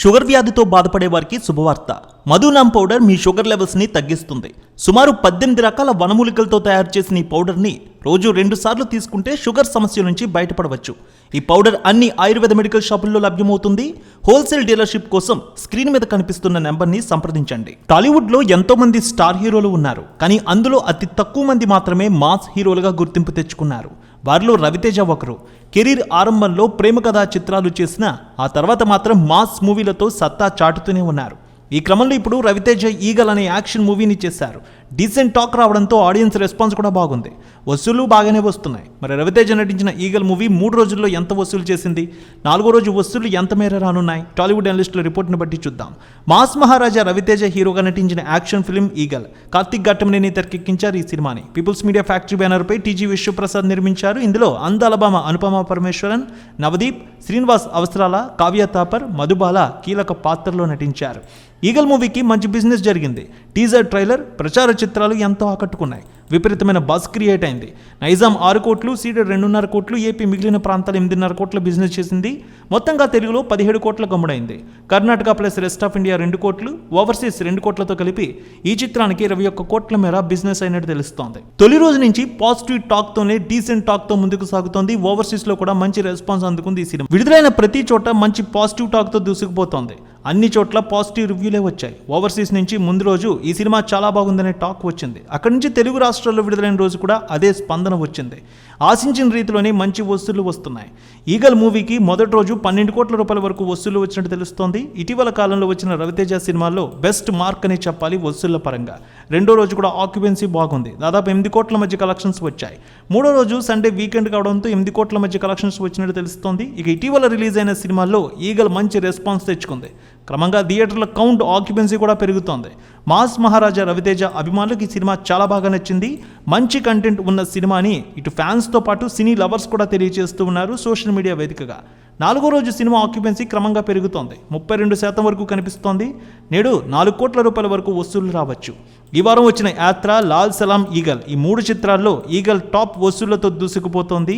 Sugar వ్యాధితో బాధపడే వారికి శుభవార్త. మధునామ్ పౌడర్ మీ షుగర్ లెవెల్స్ని తగ్గిస్తుంది. సుమారు పద్దెనిమిది రకాల వనమూలికలతో తయారు చేసిన ఈ పౌడర్ని రోజు రెండు సార్లు తీసుకుంటే షుగర్ సమస్య నుంచి బయటపడవచ్చు. ఈ పౌడర్ అన్ని ఆయుర్వేద మెడికల్ షాపుల్లో లభ్యమవుతుంది. హోల్సేల్ డీలర్షిప్ కోసం స్క్రీన్ మీద కనిపిస్తున్న నెంబర్ని సంప్రదించండి. టాలీవుడ్లో ఎంతో మంది స్టార్ హీరోలు ఉన్నారు. కానీ అందులో అతి తక్కువ మంది మాత్రమే మాస్ హీరోలుగా గుర్తింపు తెచ్చుకున్నారు. వారిలో రవితేజ ఒకరు. కెరీర్ ఆరంభంలో ప్రేమ కథా చిత్రాలు చేసిన ఆ తర్వాత మాత్రం మాస్ మూవీలతో సత్తా చాటుతూనే ఉన్నారు. ఈ క్రమంలో ఇప్పుడు రవితేజ ఈగల్ అనే యాక్షన్ మూవీని చేశారు. డీసెంట్ టాక్ రావడంతో ఆడియన్స్ రెస్పాన్స్ కూడా బాగుంది. వసూలు బాగానే వస్తున్నాయి. మరి రవితేజ నటించిన ఈగల్ మూవీ మూడు రోజుల్లో ఎంత వసూలు చేసింది? నాలుగో రోజు వసూళ్ళు ఎంత మేర రానున్నాయి? టాలీవుడ్ అనలిస్టుల రిపోర్ట్ని బట్టి చూద్దాం. మాస్ మహారాజా రవితేజ హీరోగా నటించిన action film Eagle. Karthik Ghattamaneni తెరకెక్కించారు ఈ సినిమాని. పీపుల్స్ మీడియా ఫ్యాక్టరీ బ్యానర్పై టీజీ విశ్వప్రసాద్ నిర్మించారు. ఇందులో అందాలబామ అనుపమ పరమేశ్వరన్ నవదీప్ శ్రీనివాస్ అవసరాల కావ్య తాపర్ మధుబాల కీలక పాత్రలో నటించారు. ఈగల్ మూవీకి మంచి బిజినెస్ జరిగింది. టీజర్ ట్రైలర్ ప్రచార చిత్రాలు ఎంతో ఆకట్టుకున్నాయి. విపరీతమైన బస్ క్రియేట్ అయింది. నైజాం ఆరు కోట్లు సీడెడ్ రెండున్నర కోట్లు ఏపీ మిగిలిన ప్రాంతాలు ఎనిమిదిన్నర కోట్ల బిజినెస్ చేసింది. మొత్తంగా తెలుగులో పదిహేడు కోట్ల గమ్ముడైంది. Karnataka plus rest of India రెండు కోట్లు ఓవర్సీస్ రెండు కోట్లతో కలిపి ఈ చిత్రానికి ఇరవై ఒక్క కోట్ల మేర బిజినెస్ అయినట్టు తెలుస్తోంది. తొలి రోజు నుంచి పాజిటివ్ టాక్ తోనే డీసెంట్ టాక్తో ముందుకు సాగుతోంది. ఓవర్సీస్లో కూడా మంచి రెస్పాన్స్ అందుకుంది ఈ సినిమా. విడుదలైన ప్రతి చోట మంచి పాజిటివ్ టాక్తో దూసుకుపోతోంది. అన్ని చోట్ల పాజిటివ్ రివ్యూలే వచ్చాయి. ఓవర్సీస్ నుంచి ముందు రోజు ఈ సినిమా చాలా బాగుందనే టాక్ వచ్చింది. అక్కడి నుంచి తెలుగు రాష్ట్రాల్లో విడుదలైన రోజు కూడా అదే స్పందన వచ్చింది. ఆశించిన రీతిలోనే మంచి వసూళ్ళు వస్తున్నాయి. ఈగల్ మూవీకి మొదటి రోజు పన్నెండు కోట్ల రూపాయల వరకు వసూళ్ళు వచ్చినట్టు తెలుస్తోంది. ఇటీవల కాలంలో వచ్చిన రవితేజ సినిమాల్లో బెస్ట్ మార్క్ అని చెప్పాలి వసూళ్ళ పరంగా. రెండో రోజు కూడా ఆక్యుపెన్సీ బాగుంది. దాదాపు ఎనిమిది కోట్ల మధ్య కలెక్షన్స్ వచ్చాయి. మూడో రోజు సండే వీకెండ్ కావడంతో ఎనిమిది కోట్ల మధ్య కలెక్షన్స్ వచ్చినట్టు తెలుస్తోంది. ఇక ఇటీవల రిలీజ్ అయిన సినిమాల్లో ఈగల్ మంచి రెస్పాన్స్ తెచ్చుకుంది. క్రమంగా థియేటర్ల కౌంట్ ఆక్యుపెన్సీ కూడా పెరుగుతోంది. మాస్ మహారాజా రవితేజ అభిమానులకు ఈ సినిమా చాలా బాగా నచ్చింది. మంచి కంటెంట్ ఉన్న సినిమాని ఇటు ఫ్యాన్స్తో పాటు సినీ లవర్స్ కూడా తెలియజేస్తూ ఉన్నారు సోషల్ మీడియా వేదికగా. నాలుగో రోజు సినిమా ఆక్యుపెన్సీ క్రమంగా పెరుగుతోంది. ముప్పై రెండు శాతం వరకు కనిపిస్తోంది. నేడు నాలుగు కోట్ల రూపాయల వరకు వసూళ్ళు రావచ్చు. ఈ వారం వచ్చిన యాత్ర లాల్ సలాం ఈగల్. ఈ మూడు చిత్రాల్లో ఈగల్ టాప్ వసూళ్ళతో దూసుకుపోతోంది.